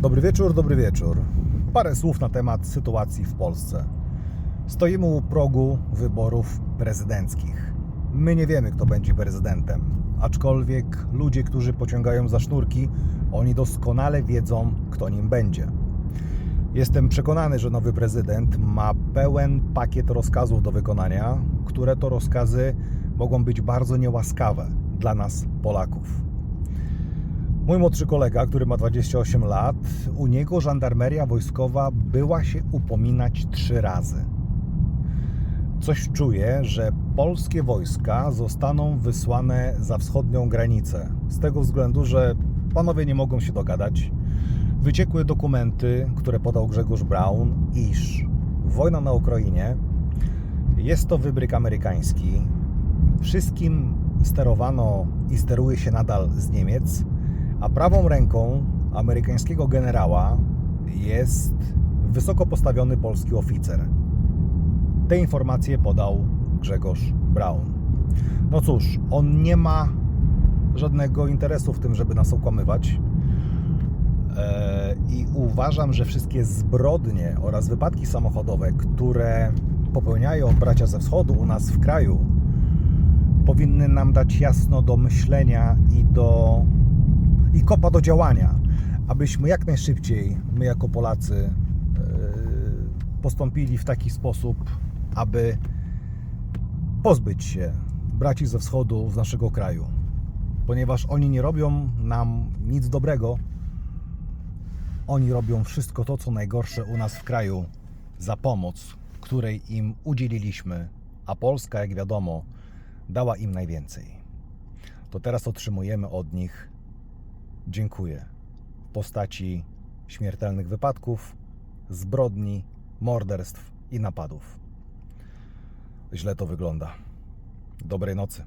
Dobry wieczór, dobry wieczór. Parę słów na temat sytuacji w Polsce. Stoimy u progu wyborów prezydenckich. My nie wiemy, kto będzie prezydentem, aczkolwiek ludzie, którzy pociągają za sznurki, oni doskonale wiedzą, kto nim będzie. Jestem przekonany, że nowy prezydent ma pełen pakiet rozkazów do wykonania, które to rozkazy mogą być bardzo niełaskawe dla nas, Polaków. Mój młodszy kolega, który ma 28 lat, u niego żandarmeria wojskowa była się upominać trzy razy. Coś czuję, że polskie wojska zostaną wysłane za wschodnią granicę. Z tego względu, że panowie nie mogą się dogadać. Wyciekły dokumenty, które podał Grzegorz Braun, iż wojna na Ukrainie jest to wybryk amerykański. Wszystkim sterowano i steruje się nadal z Niemiec, a prawą ręką amerykańskiego generała jest wysoko postawiony polski oficer. Te informacje podał Grzegorz Braun. No cóż, on nie ma żadnego interesu w tym, żeby nas okłamywać. E, I uważam, że wszystkie zbrodnie oraz wypadki samochodowe, które popełniają bracia ze wschodu u nas w kraju, powinny nam dać jasno do myślenia i do i kopa do działania, abyśmy jak najszybciej, my jako Polacy, yy, postąpili w taki sposób, aby pozbyć się braci ze wschodu z naszego kraju, ponieważ oni nie robią nam nic dobrego. Oni robią wszystko to, co najgorsze u nas w kraju za pomoc, której im udzieliliśmy, a Polska, jak wiadomo, dała im najwięcej. To teraz otrzymujemy od nich dziękuję w postaci śmiertelnych wypadków, zbrodni, morderstw i napadów. Źle to wygląda. Dobrej nocy.